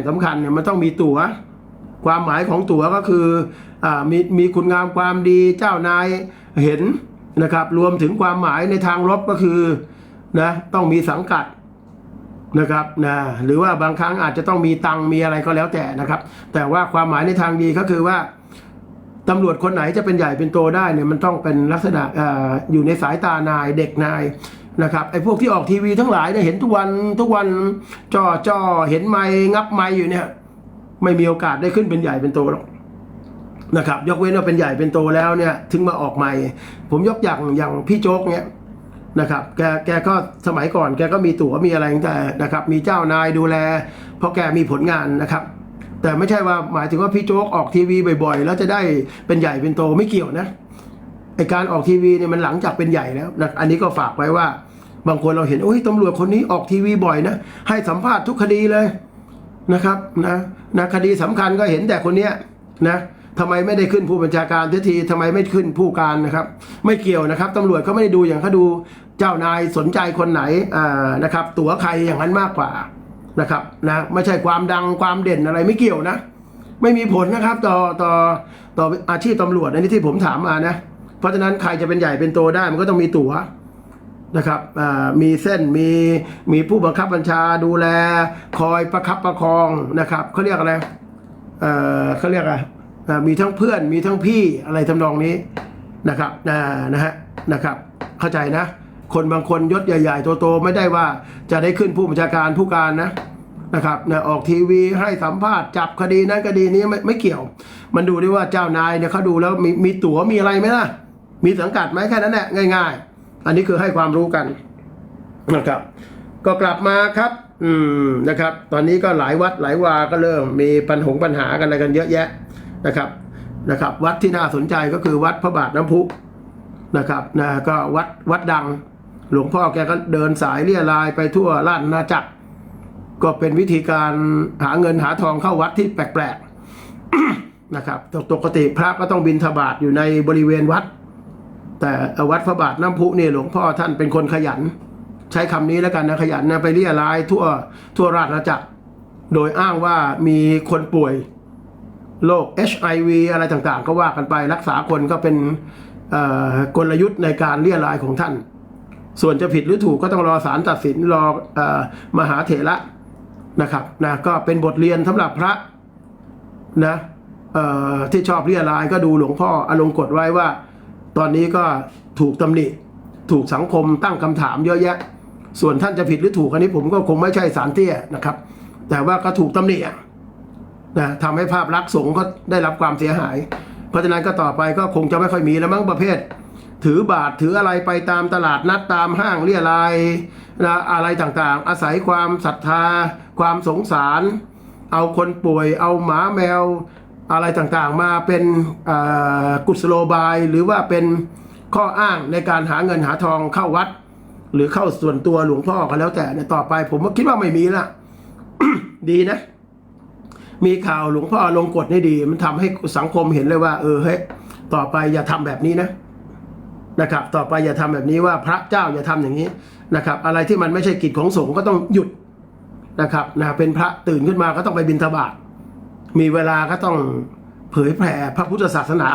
งสำคัญเนี่ยมันต้องมีตั๋ว ความหมายของตั๋วก็คืออมีมีคุณงามความดีเจ้านายเห็นนะครับ รวมถึงความหมายในทางลบก็คือนะต้องมีสังกัดนะครับนะหรือว่าบางครั้งอาจจะต้องมีตังมีอะไรก็แล้วแต่นะครับ แต่ว่าความหมายในทางดีก็คือว่าตำรวจคนไหนจะเป็นใหญ่เป็นโตได้เนี่ยมันต้องเป็นลักษณะออยู่ในสายตานายเด็กนาย นะครับไอ้พวกที่ออกทีวีทั้งหลายเนี่ยเห็นทุกวันทุกวันจ่อจ่อเห็นไม้งับไม้อยู่เนี่ย ไม่มีโอกาสได้ขึ้นเป็นใหญ่เป็นโตหรอกนะครับ ยกเว้นว่าเป็นใหญ่เป็นโตแล้วเนี่ย ถึงมาออกใหม่ ผมยกอย่างอย่างพี่โจ๊กเนี่ยนะครับแกแกก็สมัยก่อนแกก็มีตั๋วมีอะไรแต่นะครับ มีเจ้านายดูแล เพราะแกมีผลงานนะครับ แต่ไม่ใช่ว่าหมายถึงว่าพี่โจ๊กออกทีวีบ่อยๆ แล้วจะได้เป็นใหญ่เป็นโตไม่เกี่ยวนะไอการออกทีวีเนี่ยมันหลังจากเป็นใหญ่แล้วนะอันนี้ก็ฝากไว้ว่า บางคนเราเห็นโอ้ยตำรวจคนนี้ออกทีวีบ่อยนะ ให้สัมภาษณ์ทุกคดีเลยนะครับนะนะคดีสำคัญก็เห็นแต่คนเนี้ยนะทำไมไม่ได้ขึ้นผู้บัญชาการทีทีทำไมไม่ขึ้นผู้การนะครับ ไม่เกี่ยวนะครับตำรวจเขาไม่ได้ดูอย่างเขาดูเจ้านายสนใจคนไหนอ่านะครับ ตัวใครอย่างนั้นมากกว่านะครับนะไม่ใช่ความดังความเด่นอะไรไม่เกี่ยวนะ ไม่มีผลนะครับต่อต่อต่ออาชีพตำรวจอันนี้ที่ผมถามมานะ เพราะฉะนั้นใครจะเป็นใหญ่เป็นโตได้มันก็ต้องมีตั๋ว นะครับมีเส้นมีมีผู้บังคับบัญชาดูแล คอยประคับประคองนะครับเขาเรียกอะไรเขาเรียกอะไรมีทั้งเพื่อนมีทั้งพี่อะไรทำนองนี้นะครับนะฮะนะครับ เข้าใจนะ คนบางคนยศใหญ่ ๆ โตๆไม่ได้ว่าจะได้ขึ้นผู้บัญชาการผู้การนะนะครับนะออกทีวีให้สัมภาษณ์จับคดีนั้นคดีนี้ไม่ไม่เกี่ยว มันดูได้ว่าเจ้านายเนี่ยเขาดูแล้วมีมีตั๋วมีอะไรไหมล่ะมีสังกัดไหมแค่นั้นแหละง่าย ๆ อันนี้คือให้ความรู้กันนะครับ ก็กลับมาครับ อืมนะครับ ตอนนี้ก็หลายวัดหลายวาก็เริ่มมีปัญหาปัญหากันอะไรกันเยอะแยะนะครับนะครับ วัดที่น่าสนใจก็คือวัดพระบาทน้ำพุนะครับนะก็วัดวัดดัง หลวงพ่อแกก็เดินสายเรียรายไปทั่วราชอาณาจักร ก็เป็นวิธีการหาเงินหาทองเข้าวัดที่แปลกๆนะครับปกติพระก็ต้องบินทบาทอยู่ในบริเวณวัด แต่วัดพระบาทน้ำพุนี่หลวงพ่อท่านเป็นคนขยัน ใช้คำนี้แล้วกันนะขยันนะไปเรียรายทั่วทั่วราชอาณาจักร โดยอ้างว่ามีคนป่วยโรค HIV อะไรต่างๆ ก็ว่ากันไปรักษาคนก็เป็นกลยุทธ์ในการเรียรายของท่าน ส่วนจะผิดหรือถูกก็ต้องรอศาลตัดสินรอออมหาเถระนะครับนะก็เป็นบทเรียนสำหรับพระนะที่ชอบเรียรายก็ดูหลวงพ่ออารมณ์กดไว้ว่า ตอนนี้ก็ถูกตำหนิถูกสังคมตั้งคำถามเยอะแยะ ส่วนท่านจะผิดหรือถูกอันนี้ผมก็คงไม่ใช่สารเตี้ยนะครับ แต่ว่าก็ถูกตำหนินะทำให้ภาพลักษณ์สงฆ์ก็ได้รับความเสียหาย เพราะฉะนั้นก็ต่อไปก็คงจะไม่ค่อยมีแล้วมั้งประเภท ถือบาทถืออะไรไปตามตลาดนัดตามห้างเรียรายนะอะไรต่างๆ อาศัยความศรัทธา ความสงสาร เอาคนป่วย เอาหมาแมว อะไรต่างๆ มาเป็นกุศโลบาย หรือว่าเป็นข้ออ้างในการหาเงินหาทองเข้าวัด หรือเข้าส่วนตัวหลวงพ่อก็แล้วแต่เนี่ยต่อไป ผมก็คิดว่าไม่มีละดีนะ มีข่าวหลวงพ่อลงกฎนี่ดี มันทำให้สังคมเห็นเลยว่า เออเฮ้ยต่อไปอย่าทำแบบนี้นะนะครับ ต่อไปอย่าทำแบบนี้ว่าพระเจ้าอย่าทำอย่างนี้นะครับ อะไรที่มันไม่ใช่กิจของสงฆ์ก็ต้องหยุดนะครับนะเป็นพระตื่นขึ้นมาก็ต้องไปบิณฑบาต มีเวลาก็ต้องเผยแผ่พระพุทธศาสนา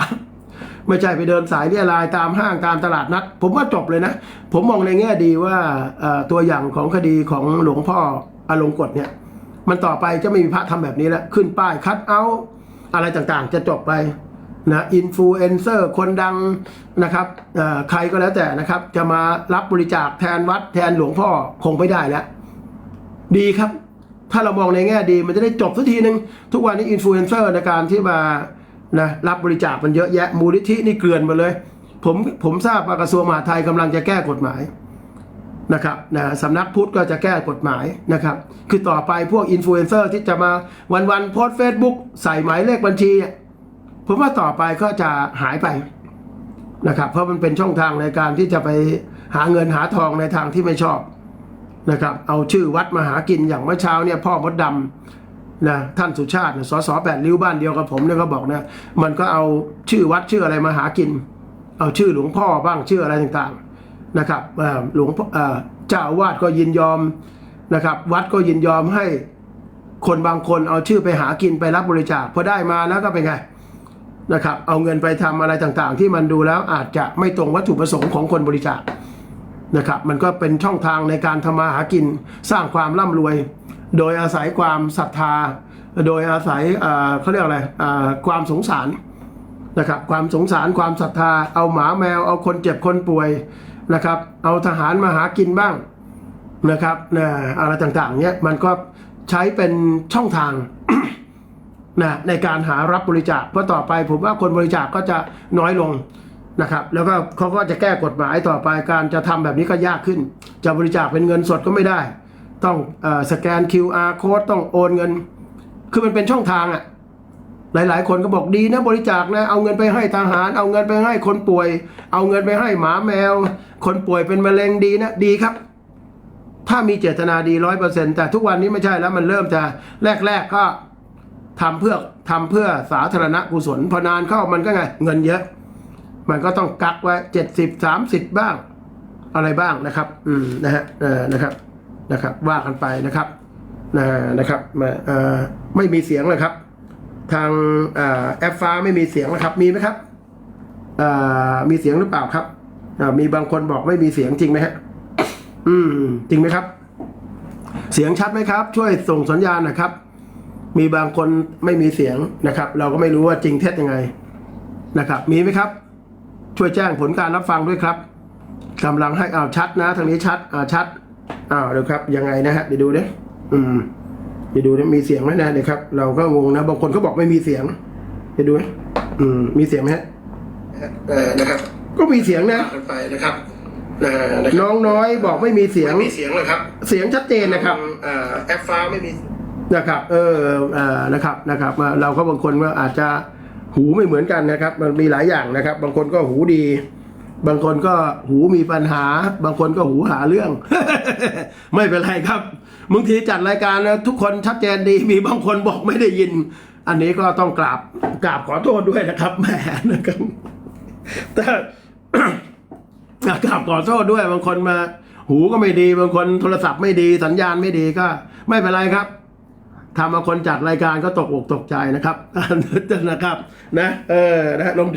ไม่ใช่ไปเดินสายเรียรายตามห้างตามตลาดนัด ผมว่าจบเลยนะ ผมมองในแง่ดีว่าตัวอย่างของคดีของหลวงพ่ออลงกฎเนี่ย มันต่อไปจะไม่มีพระทำแบบนี้แล้ว ขึ้นป้ายคัดเอาอะไรต่างๆ จะจบไปนะอินฟลูเอนเซอร์คนดังนะครับใครก็แล้วแต่นะครับ จะมารับบริจาคแทนวัดแทนหลวงพ่อคงไม่ได้แล้ว ดีครับ ถ้าเรามองในแง่ดีมันจะได้จบสักทีหนึ่งทุกวันนี้อินฟลูเอนเซอร์ในการที่มานะรับบริจาคมันเยอะแยะมูลนิธินี่เกลื่อนมาเลย ผมผมทราบว่ากระทรวงมหาดไทยกำลังจะแก้กฎหมายนะครับนะสำนักพุทธก็จะแก้กฎหมายนะครับ คือต่อไปพวกอินฟลูเอนเซอร์ที่จะมาวันๆโพสเฟซบุ๊กใส่หมายเลขบัญชี ผมว่าต่อไปก็จะหายไปนะครับ เพราะมันเป็นช่องทางในการที่จะไปหาเงินหาทองในทางที่ไม่ชอบ นะครับเอาชื่อวัดมาหากินอย่างเมื่อเช้าเนี่ยพ่อมดดำนะท่านสุชาติเนี่ยสสแปดริ้วบ้านเดียวกับผมเนี่ยก็บอกนะมันก็เอาชื่อวัดชื่ออะไรมาหากิน เอาชื่อหลวงพ่อบ้างชื่ออะไรต่างๆนะครับหลวงเจ้าวาสก็ยินยอมนะครับวัดก็ยินยอมให้คนบางคนเอาชื่อไปหากินไปรับบริจาคพอได้มาแล้วก็เป็นไงนะครับเอาเงินไปทำอะไรต่างๆ ที่มันดูแล้วอาจจะไม่ตรงวัตถุประสงค์ของคนบริจาค นะครับมันก็เป็นช่องทางในการทำมาหากินสร้างความร่ำรวย โดยอาศัยความศรัทธา โดยอาศัยเขาเรียกอะไรความสงสารนะครับความสงสารความศรัทธา เอาหมาแมวเอาคนเจ็บคนป่วยนะครับเอาทหารมาหากินบ้างนะครับนะอะไรต่างๆเนี้ยมันก็ใช้เป็นช่องทางนะในการหารับบริจาคเพราะต่อไปผมว่าคนบริจาคก็จะน้อยลง นะครับแล้วก็เขาก็จะแก้กฎหมายต่อไปการจะทำแบบนี้ก็ยากขึ้น จะบริจาคเป็นเงินสดก็ไม่ได้ ต้องอสแกน QR code ต้องโอนเงิน คือมันเป็นช่องทางอะหลาย ๆ คนก็บอกดีนะบริจาคนะเอาเงินไปให้ทหาร เอาเงินไปให้คนป่วย เอาเงินไปให้หมาแมว คนป่วยเป็นมะเร็งดีนะดีครับ ถ้ามีเจตนาดีร้อยเปอร์เซ็นแต่ทุกวันนี้ไม่ใช่แล้วมันเริ่มจะแรก ๆ ก็ทำเพื่อทำเพื่อสาธารณกุศลพอนานเข้ามันก็ไงเงินเยอะ มันก็ต้องกักไว้เจ็ดสิบสามสิบบ้าง อะไรบ้างนะครับ อืมนะฮะเออนะครับนะครับ ว่ากันไปนะครับนะนะครับมาเอ่อไม่มีเสียงเลยครับ ทางแอปฟ้าไม่มีเสียงนะครับ มีไหมครับมีเสียงหรือเปล่าครับมีบางคนบอกไม่มีเสียงจริงไหมฮะอืม จริงไหมครับ เสียงชัดไหมครับ ช่วยส่งสัญญาณนะครับ มีบางคนไม่มีเสียงนะครับ เราก็ไม่รู้ว่าจริงเท็จยังไงนะครับ มีไหมครับ ช่วยแจ้งผลการรับฟังด้วยครับกำลังให้อ้าวชัดนะ ทางนี้ชัดอ่าชัดอ้าวเดี๋ยวครับ ยังไงนะฮะเดี๋ยวดูดิอืมเดี๋ยวดูนะมีเสียงไหมนะเดี๋ยวครับ เราก็งงนะบางคนเขาบอกไม่มีเสียงเดี๋ยวดูนะอืมมีเสียงไหมฮะเออนะครับ ก็มีเสียงนะไปนะครับน้องน้อยบอกไม่มีเสียงมีเสียงเลยครับ เสียงชัดเจนนะครับแอปฟ้าไม่มีนะครับ เออเออนะครับนะครับอ่าเราก็บางคนก็อาจจะ หูไม่เหมือนกันนะครับ มันมีหลายอย่างนะครับ บางคนก็หูดี บางคนก็หูมีปัญหา บางคนก็หูหาเรื่อง ไม่เป็นไรครับบางทีจัดรายการแล้วทุกคนชัดเจนดี มีบางคนบอกไม่ได้ยิน อันนี้ก็ต้องกราบกราบขอโทษด้วยนะครับแหมนะครับแต่กราบขอโทษด้วยบางคนมา หูก็ไม่ดี บางคนโทรศัพท์ไม่ดี สัญญาณไม่ดีก็ ไม่เป็นไรครับ ทำมาคนจัดรายการก็ตกอกตกใจนะครับนะครับนะเออนะลง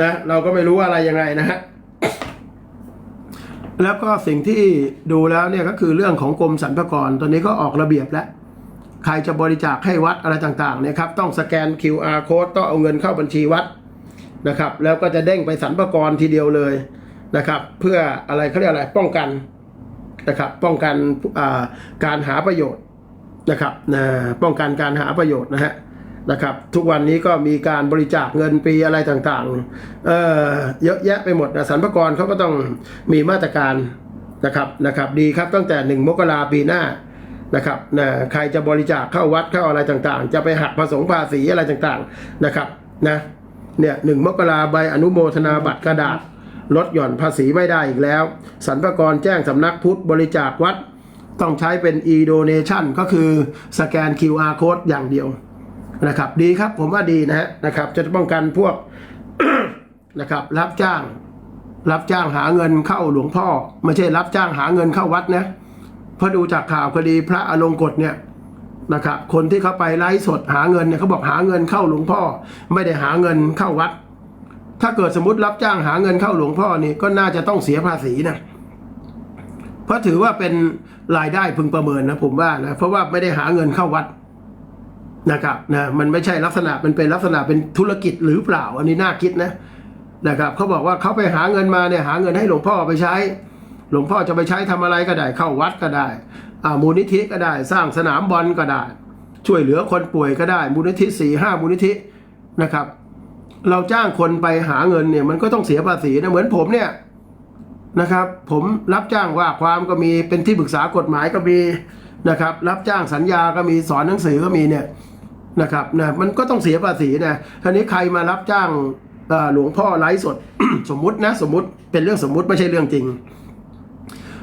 นะเราก็ไม่รู้ว่าอะไรยังไงนะฮะแล้วก็สิ่งที่ดูแล้วเนี่ยก็คือเรื่องของกรมสรรพากรตอนนี้ก็ออกระเบียบแล้ว ใครจะบริจาคให้วัดอะไรต่างๆเนี่ยครับต้องสแกน QR code ต้องเอาเงินเข้าบัญชีวัดนะครับ แล้วก็จะเด้งไปสรรพากรทีเดียวเลยนะครับ เพื่ออะไรเขาเรียกอะไรป้องกันนะครับ ป้องกันการหาประโยชน์ นะครับนะป้องกันการหาประโยชน์นะฮะนะครับ ทุกวันนี้ก็มีการบริจาคเงินปีอะไรต่างๆเอ่อเยอะแยะไปหมดนะสรรพากรเขาก็ต้องมีมาตรการนะครับนะครับ ดีครับตั้งแต่หนึ่งมกราปีหน้านะครับนะใครจะบริจาคเข้าวัดเข้าอะไรต่างๆ จะไปหักผสมภาษีอะไรต่างๆนะครับนะเนี่ยหนึ่งมกราใบอนุโมทนาบัตรกระดาษลดหย่อนภาษีไม่ได้อีกแล้วสรรพากรแจ้งสำนักพุทธบริจาควัด ต้องใช้เป็น e-donation ก็คือสแกน QR code อย่างเดียวนะครับ ดีครับผมว่าดีนะฮะนะครับ จะป้องกันพวกนะครับรับจ้าง รับจ้างหาเงินเข้าหลวงพ่อ ไม่ใช่รับจ้างหาเงินเข้าวัดนะเพราะดูจากข่าวคดีพระอลงกฎเนี่ยนะครับคนที่เขาไปไลฟ์สดหาเงินเนี่ยเขาบอกหาเงินเข้าหลวงพ่อ ไม่ได้หาเงินเข้าวัด ถ้าเกิดสมมติรับจ้างหาเงินเข้าหลวงพ่อนี่ก็น่าจะต้องเสียภาษีนะ ราะถือว่าเป็นรายได้พึงประเมินนะผมว่านะเพราะว่าไม่ได้หาเงินเข้าวัดนะครับนะมันไม่ใช่ลักษณะมันเป็นลักษณะเป็นธุรกิจหรือเปล่า อันนี้น่าคิดนะนะครับเขาบอกว่าเขาไปหาเงินมาเนี่ยหาเงินให้หลวงพ่อไปใช้ หลวงพ่อจะไปใช้ทำอะไรก็ได้เข้าวัดก็ได้อ่ามูลนิธิก็ได้ สร้างสนามบอลก็ได้ ช่วยเหลือคนป่วยก็ได้ มูลนิธิสี่ห้ามูลนิธินะครับ เราจ้างคนไปหาเงินเนี่ยมันก็ต้องเสียภาษีนะเหมือนผมเนี่ย นะครับ ผมรับจ้างว่าความก็มีเป็นที่ปรึกษากฎหมายก็มีนะครับ รับจ้างสัญญาก็มีสอนหนังสือก็มีเนี่ยนะครับนะมันก็ต้องเสียภาษีนะทีนี้ใครมารับจ้างหลวงพ่อไลฟ์สดสมมุตินะสมมุติเป็นเรื่องสมมุติไม่ใช่เรื่องจริง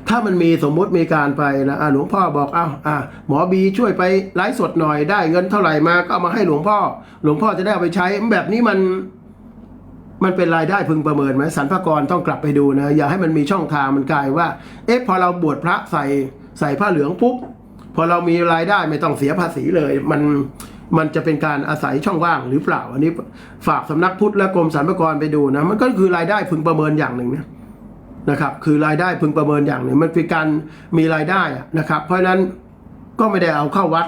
ถ้ามันมีสมมุติมีการไปแล้วอะหลวงพ่อบอกเอ้าอะหมอบีช่วยไปไลฟ์สดหน่อยได้เงินเท่าไหร่มาก็เอามาให้หลวงพ่อ หลวงพ่อจะได้เอาไปใช้แบบนี้มัน มันเป็นรายได้พึงประเมินไหมสรรพากรต้องกลับไปดูนะ อย่าให้มันมีช่องทางมันกลายว่า เอ๊ะพอเราบวชพระใส่ใส่ผ้าเหลืองปุ๊บพอเรามีรายได้ไม่ต้องเสียภาษีเลย มันมันจะเป็นการอาศัยช่องว่างหรือเปล่า อันนี้ฝากสำนักพุทธและกรมสรรพากรไปดูนะ มันก็คือรายได้พึงประเมินอย่างหนึ่งนะนะครับ คือรายได้พึงประเมินอย่างหนึ่ง มันเป็นการมีรายได้นะครับ เพราะฉะนั้นก็ไม่ได้เอาเข้าวัด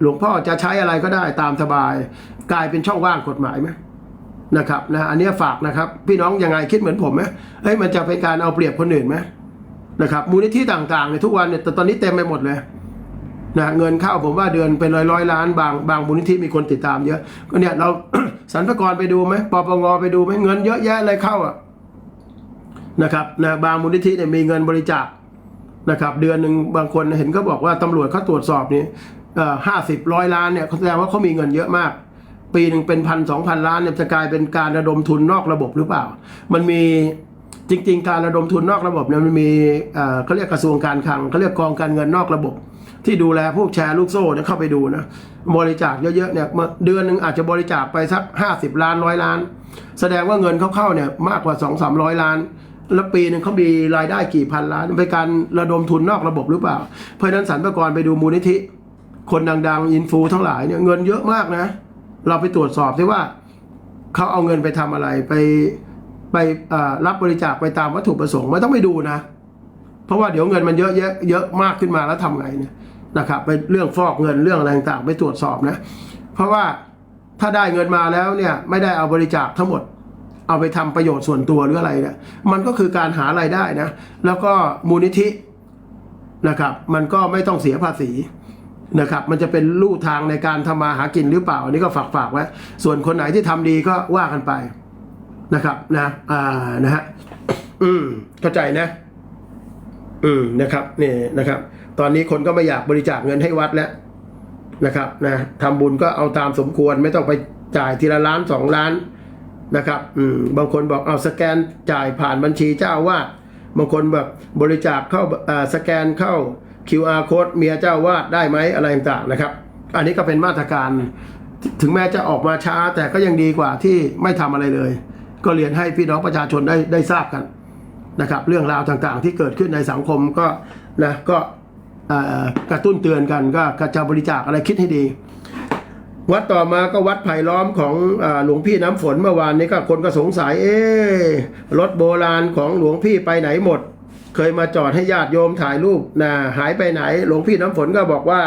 หลวงพ่อจะใช้อะไรก็ได้ตามสบาย กลายเป็นช่องว่างกฎหมายไหม นะครับนะอันนี้ฝากนะครับ พี่น้องยังไงคิดเหมือนผมไหมเฮ้ยมันจะเป็นการเอาเปรียบคนอื่นไหมนะครับมูลนิธิต่างๆในยทุกวันเนี่ยแต่ตอนนี้เต็มไปหมดเลยนะเงินเข้าผมว่าเดือนเป็นร้อยร้อยล้านบางบางมูลนิธิมีคนติดตามเยอะก็เนี่ยเราสรรพากรไปดูไหมปปงไปดูไหมเงินเยอะแยะเลยเข้าอะนะครับนะบางมูลนิธิเนี่ยมีเงินบริจาคนะครับ เดือนหนึ่งบางคนเห็นเขาบอกว่าตำรวจเขาตรวจสอบนี่ห้าสิบร้อยล้านเนี่ยแสดงว่าเขามีเงินเยอะมาก ปีหนึ่งเป็นพันสองพันล้านเนี่ยจะกลายเป็นการระดมทุนนอกระบบหรือเปล่า มันมีจริง ๆ การระดมทุนนอกระบบเนี่ยมันมีเขาเรียกกระทรวงการคลังเขาเรียกกองการเงินนอกระบบ ที่ดูแลพวกแชร์ลูกโซ่เนี่ยเข้าไปดูนะบริจาคเยอะๆเนี่ยเดือนหนึ่งอาจจะบริจาคไปสักห้าสิบล้านร้อยล้าน แสดงว่าเงินเขาเข้าเนี่ยมากกว่าสองสามร้อยล้าน แล้วปีหนึ่งเขามีรายได้กี่พันล้านเป็นการระดมทุนนอกระบบหรือเปล่า เพราะฉะนั้นสรรพากรไปดูมูลนิธิ คนดังๆอินฟูทั้งหลายเนี่ยเงินเยอะมากนะ เราไปตรวจสอบซิว่าเขาเอาเงินไปทำอะไรไปไปรับบริจาคไปตามวัตถุประสงค์ไม่ต้องไปดูนะ เพราะว่าเดี๋ยวเงินมันเยอะเยอะเยอะมากขึ้นมาแล้วทำไงเนี่ยนะครับไปเรื่องฟอกเงินเรื่องอะไรต่างๆไปตรวจสอบนะ เพราะว่าถ้าได้เงินมาแล้วเนี่ยไม่ได้เอาบริจาคทั้งหมด เอาไปทำประโยชน์ส่วนตัวหรืออะไรเนี่ยมันก็คือการหารายได้นะ แล้วก็มูลนิธินะครับ มันก็ไม่ต้องเสียภาษี นะครับมันจะเป็นลู่ทางในการทำมาหากินหรือเปล่า อันนี้ก็ฝากฝากๆไว้ ส่วนคนไหนที่ทำดีก็ว่ากันไปนะครับนะอ่านะฮะอืมเข้าใจนะ อืมนะครับนี่นะครับ ตอนนี้คนก็ไม่อยากบริจาคเงินให้วัดแล้วนะครับนะทำบุญก็เอาตามสมควรไม่ต้องไปจ่ายทีละล้านสองล้านนะครับ อืมบางคนบอกเอาสแกนจ่ายผ่านบัญชีเจ้าอาวาดบางคนแบบบริจาคเข้าอ่าสแกนเข้า QR code เมียเจ้าวาดได้ไหมอะไรต่างๆนะครับ อันนี้ก็เป็นมาตรการถึงแม้จะออกมาช้า แต่ก็ยังดีกว่าที่ไม่ทำอะไรเลย ก็เรียนให้พี่น้องประชาชนได้ได้ทราบกันนะครับ เรื่องราวต่างๆ ที่เกิดขึ้นในสังคมก็นะก็กระตุ้นเตือนกันก็กระจะบริจาคอะไรคิดให้ดี วัดต่อมาก็วัดไผ่ล้อมของอหลวงพี่น้ำฝนเมื่อวานนี้ก็คนก็สงสัย เอ๊ะรถโบราณของหลวงพี่ไปไหนหมด เคยมาจอดให้ญาติโยมถ่ายรูปนะหายไปไหน หลวงพี่น้ำฝนก็บอกว่า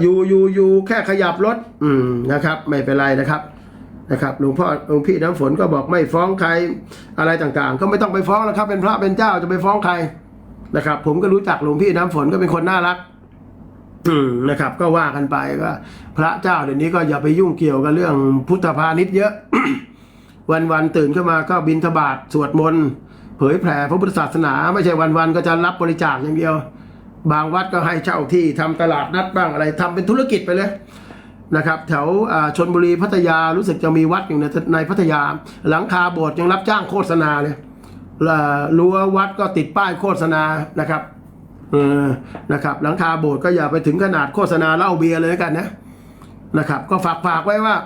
อยู่อยู่อยู่แค่ขยับรถอืมนะครับ ไม่เป็นไรนะครับนะครับหลวงพ่อหลวงพี่น้ำฝนก็บอกไม่ฟ้องใครอะไรต่างๆ ก็ไม่ต้องไปฟ้องแล้วครับ เป็นพระเป็นเจ้าจะไปฟ้องใครนะครับ ผมก็รู้จักหลวงพี่น้ำฝนก็เป็นคนน่ารักนะครับ ก็ว่ากันไปก็ พระเจ้าเดี๋ยวนี้ก็อย่าไปยุ่งเกี่ยวกับเรื่องพุทธพาณิชย์เยอะ วันๆตื่นขึ้นมาก็บินทบาทสวดมนต์ เผยแผ่พระพุทธศาสนา ไม่ใช่วันๆก็จะรับบริจาคอย่างเดียว บางวัดก็ให้เช่าที่ทำตลาดนัดบ้างอะไรทำเป็นธุรกิจไปเลยนะครับแถวชนบุรีพัทยารู้สึกจะมีวัดอยู่ในในพัทยา หลังคาโบสถ์ยังรับจ้างโฆษณาเลยรั้ววัดก็ติดป้ายโฆษณานะครับเออนะครับ หลังคาโบสถ์ก็อย่าไปถึงขนาดโฆษณาเหล้าเบียร์เลยกันนะนะครับ ก็ฝากฝากไว้ว่า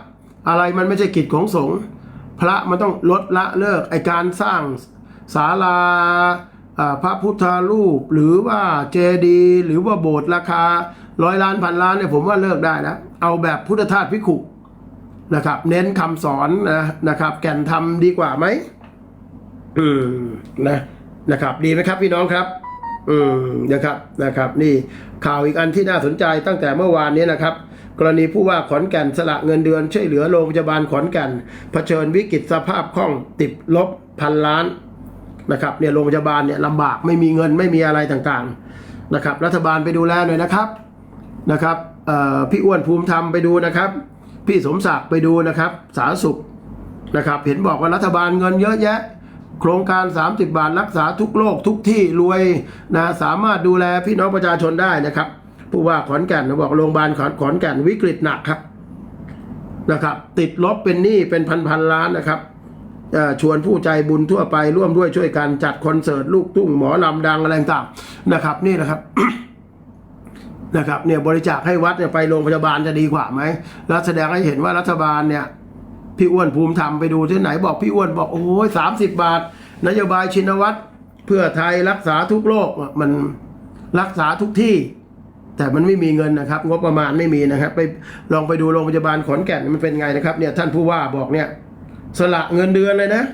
อะไรมันไม่ใช่กิจของสงฆ์พระมันต้องลดละเลิกไอการสร้าง ศาลาพระพุทธรูปหรือว่าเจดีหรือว่าโบสถ์ราคาร้อยล้านพันล้านเนี่ยผมว่าเลิกได้แล้วเอาแบบพุทธทาสพิขุนะครับ เน้นคำสอนนะนะครับ แก่นทำดีกว่าไหมอืมนะนะครับ ดีไหมครับพี่น้องครับ อืมนะครับนะครับ นี่ข่าวอีกอันที่น่าสนใจตั้งแต่เมื่อวานนี้นะครับ กรณีผู้ว่าขอนแก่นสละเงินเดือนช่วยเหลือโรงพยาบาลขอนแก่นเผชิญวิกฤตสภาพคล่องติดลบพันล้าน นะครับเนี่ยโรงพยาบาลเนี่ยลำบากไม่มีเงินไม่มีอะไรต่างๆนะครับรัฐบาลไปดูแลหน่อยนะครับนะครับพี่อ้วนภูมิธรรมไปดูนะครับ พี่สมศักดิ์ไปดูนะครับ สาธารณสุขนะครับเห็นบอกว่ารัฐบาลเงินเยอะแยะ โครงการ 30 บาทรักษาทุกโรคทุกที่รวยนะสามารถดูแลพี่น้องประชาชนได้นะครับผู้ว่าขอนแก่นบอกโรงพยาบาลขอนแก่นวิกฤตหนักครับนะครับติดลบเป็นหนี้เป็นพันพันล้านนะครับ ชวนผู้ใจบุญทั่วไปร่วมด้วยช่วยกันจัดคอนเสิร์ตลูกทุ่งหมอลำดังอะไรต่างๆนะครับนี่นะครับนะครับเนี่ยบริจาคให้วัดเนี่ยไปโรงพยาบาลจะดีกว่าไหมแล้วแสดงให้เห็นว่ารัฐบาลเนี่ยพี่อ้วนภูมิธรรมไปดูที่ไหนบอกพี่อ้วนบอกโอ้ยสามสิบบาท นโยบายชินวัตรเพื่อไทยรักษาทุกโรคมันรักษาทุกที่ แต่มันไม่มีเงินนะครับ งบประมาณไม่มีนะครับ ไปลองไปดูโรงพยาบาลขอนแก่นมันเป็นไงนะครับเนี่ยท่านผู้ว่าบอกเนี่ย สละเงินเดือนเลยนะ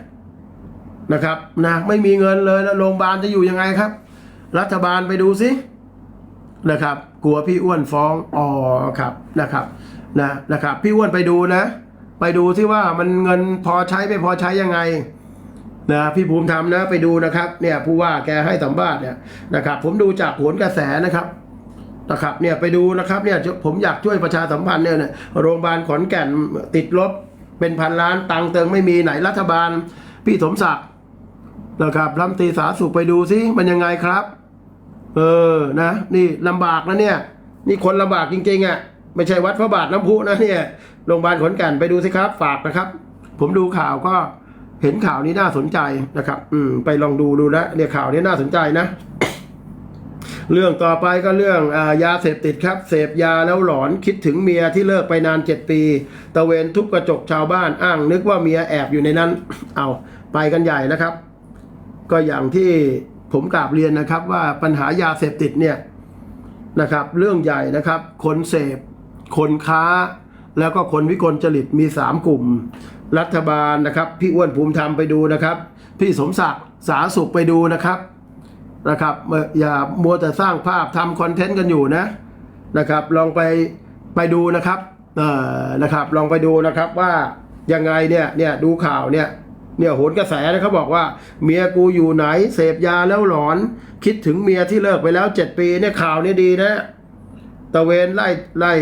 นะครับนะไม่มีเงินเลยแล้วโรงพยาบาลจะอยู่ยังไงครับ รัฐบาลไปดูสินะครับ กลัวพี่อ้วนฟ้องอ๋อครับนะครับนะนะครับ พี่อ้วนไปดูนะ ไปดูที่ว่ามันเงินพอใช้ไม่พอใช้ยังไงนะพี่ภูมิธรรมนะไปดูนะครับเนี่ยผู้ว่าแกให้สัมภาษณ์เนี่ยนะครับ ผมดูจากผลกระแสนะครับนะครับเนี่ยไปดูนะครับเนี่ยผมอยากช่วยประชาสัมพันธ์เนี่ยโรงพยาบาลขอนแก่นติดลบ เป็นพันล้านตังเติงไม่มีไหนรัฐบาล พี่สมศักดิ์นะครับรัมตรีสาสุขไปดูซิมันยังไงครับ เออนะ นี่ลำบากนะเนี่ย นี่คนลำบากจริงๆอะไม่ใช่วัดพระบาทน้ำพุนะเนี่ยโรงพยาบาลขอนแก่นไปดูสิครับ ฝากนะครับ ผมดูข่าวก็เห็นข่าวนี้น่าสนใจนะครับ อืมไปลองดูดูนะเนี่ยข่าวนี้น่าสนใจนะ เรื่องต่อไปก็เรื่องอายาเสพติดครับ เสพยาแล้วหลอนคิดถึงเมียที่เลิกไปนานเจ็ดปี ตะเวนทุบกระจกชาวบ้านอ้าง นึกว่าเมียแอบอยู่ในนั้น เอาไปกันใหญ่นะครับ ก็อย่างที่ผมกราบเรียนนะครับว่าปัญหายาเสพติดเนี่ยนะครับ เรื่องใหญ่นะครับ คนเสพ คนค้า แล้วก็คนวิกลจริตมีสามกลุ่ม รัฐบาลนะครับ พี่อ้วนภูมิธรรมไปดูนะครับ พี่สมศักดิ์สาสุขไปดูนะครับ นะครับอย่ามัวแต่สร้างภาพทำคอนเทนต์กันอยู่นะนะครับ ลองไปไปดูนะครับเอ่อนะครับ ลองไปดูนะครับว่ายังไงเนี่ยเนี่ยดูข่าวเนี่ยเนี่ยโหนกระแสนะเขาบอกว่า เมียกูอยู่ไหนเสพยาแล้วหลอน คิดถึงเมียที่เลิกไปแล้วเจ็ดปีเนี่ยข่าวนี่ดีนะตะเวนไล่ไล่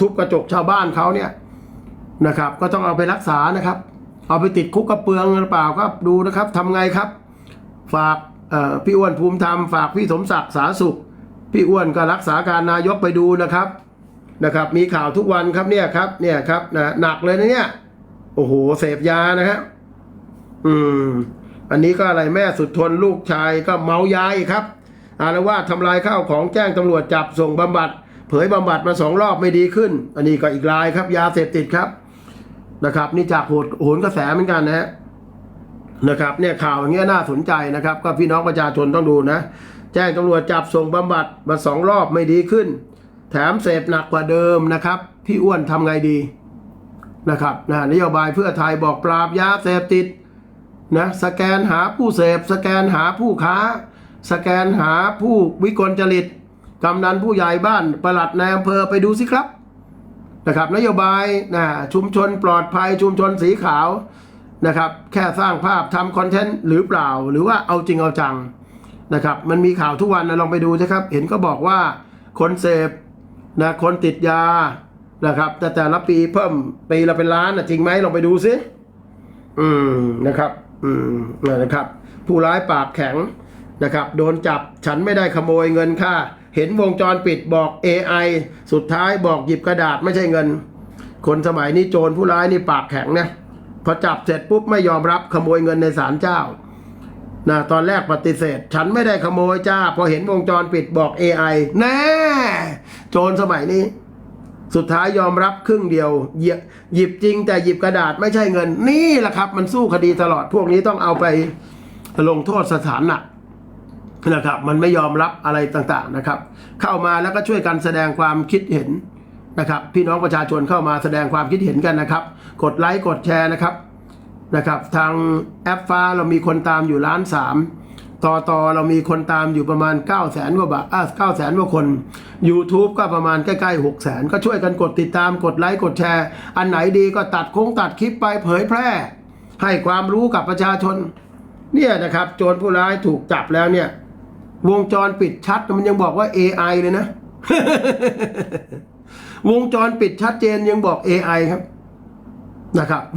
ทุบกระจกชาวบ้านเขาเนี่ยนะครับ ก็ต้องเอาไปรักษานะครับ เอาไปติดคุกกระเปืองหรือเปล่าครับดูนะครับทำไงครับ ฝาก พี่อ้วนภูมิธรรมฝากพี่สมศักดิ์สาสุข พี่อ้วนก็รักษาการนายกไปดูนะครับนะครับ มีข่าวทุกวันครับเนี่ยครับเนี่ยครับนะหนักเลยนะเนี่ยโอ้โหเสพยานะครับอืม อันนี้ก็อะไรแม่สุดทนลูกชายก็เมายาอีกครับ อาละว่าดทำลายข้าวของแจ้งตำรวจจับส่งบำบัด เผยบำบัดมาสองรอบไม่ดีขึ้น อันนี้ก็อีกรายครับ ยาเสพติดครับนะครับ นี่จากโหดโหนกระแสเหมือนกันนะฮะ นะครับเนี่ยข่าวอย่างเงี้ยน่าสนใจนะครับ ก็พี่น้องประชาชนต้องดูนะ แจ้งตำรวจจับส่งบำบัดมาสองรอบไม่ดีขึ้น แถมเสพหนักกว่าเดิมนะครับ พี่อ้วนทำไงดีนะครับนะนโยบายเพื่อไทยบอกปราบยาเสพติดนะสแกนหาผู้เสพ สแกนหาผู้ค้า สแกนหาผู้วิกลจริตกำนันผู้ใหญ่บ้านประหลัดนายอำเภอไปดูสิครับนะครับ นโยบายนะชุมชนปลอดภัยชุมชนสีขาว นะครับ แค่สร้างภาพทำคอนเทนต์หรือเปล่า หรือว่าเอาจริงเอาจังนะครับ มันมีข่าวทุกวันนะลองไปดูนะครับ เห็นก็บอกว่าคนเสพนะคนติดยานะครับ แต่แต่ละปีเพิ่มปีละเป็นล้านนะจริงไหมลองไปดูสิอืมนะครับ อืมนะครับ ผู้ร้ายปากแข็งนะครับ โดนจับฉันไม่ได้ขโมยเงินค่าเห็นวงจรปิดบอก AI สุดท้ายบอกหยิบกระดาษไม่ใช่เงิน คนสมัยนี้โจรผู้ร้ายนี่ปากแข็งนะ พอจับเสร็จปุ๊บไม่ยอมรับขโมยเงินในศาลเจ้านะตอนแรกปฏิเสธ ฉันไม่ได้ขโมยจ้า พอเห็นวงจรปิดบอก AI แน่โจรสมัยนี้ สุดท้ายยอมรับครึ่งเดียวหยิบหยิบจริงแต่หยิบกระดาษไม่ใช่เงิน นี่แหละครับ มันสู้คดีตลอดพวกนี้ต้องเอาไปลงโทษสถานหนักนะครับ มันไม่ยอมรับอะไรต่างๆนะครับ เข้ามาแล้วก็ช่วยกันแสดงความคิดเห็น นะครับ พี่น้องประชาชนเข้ามาแสดงความคิดเห็นกันนะครับ กดไลค์กดแชร์นะครับนะครับ ทางแอปฟ้าเรามีคนตามอยู่ล้านสามต่อต่อเรามีคนตามอยู่ประมาณ 9 0 0แสนกว่าบาทอะเก้าแสนกว่าคน YouTube ก็ประมาณใกล้ๆ6 0แสนก็ช่วยกันกดติดตามกดไลค์กดแชร์ อันไหนดีก็ตัดโค้งตัดคลิปไปเผยแพร่ ให้ความรู้กับประชาชน เนี่ยนะครับ โจรผู้ร้ายถูกจับแล้วเนี่ย วงจรปิดชัดมันยังบอกว่า AI เลยนะ วงจรปิดชัดเจนยังบอก AI ครับนะครับ